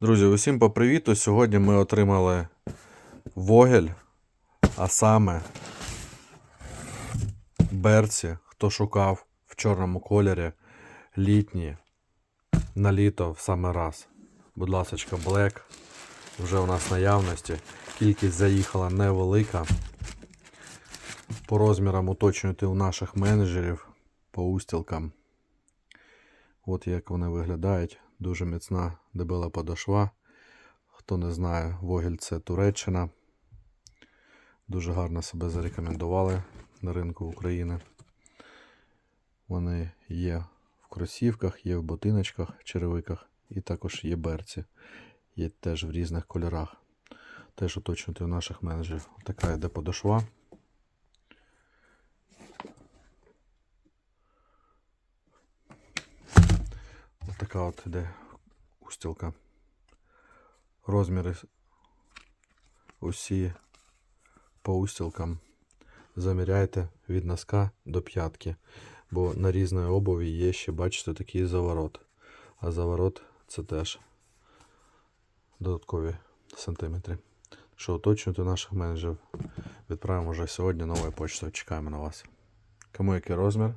Друзі, усім по привіту. Сьогодні ми отримали вогель, а саме берці, хто шукав в чорному кольорі літні на літо в саме раз. Будь ласка, Black вже у нас наявності. Кількість заїхала невелика. По розмірам уточнюйте у наших менеджерів по устілкам. От як вони виглядають. Дуже міцна дебела подошва. Хто не знає, Вогель це Туреччина. Дуже гарно себе зарекомендували на ринку України. Вони є в кросівках, є в ботиночках, черевиках і також є берці. Є теж в різних кольорах. Теж уточнюйте у наших менеджерів. Така йде подошва. Така от іде устілка. Розміри усі по устілкам. Заміряйте від носка до п'ятки. Бо на різної обуві є ще, бачите, такий заворот. А заворот це теж додаткові сантиметри. Що уточнюйте наших менеджерів. Відправимо вже сьогодні новою почтою. Чекаємо на вас. Кому який розмір?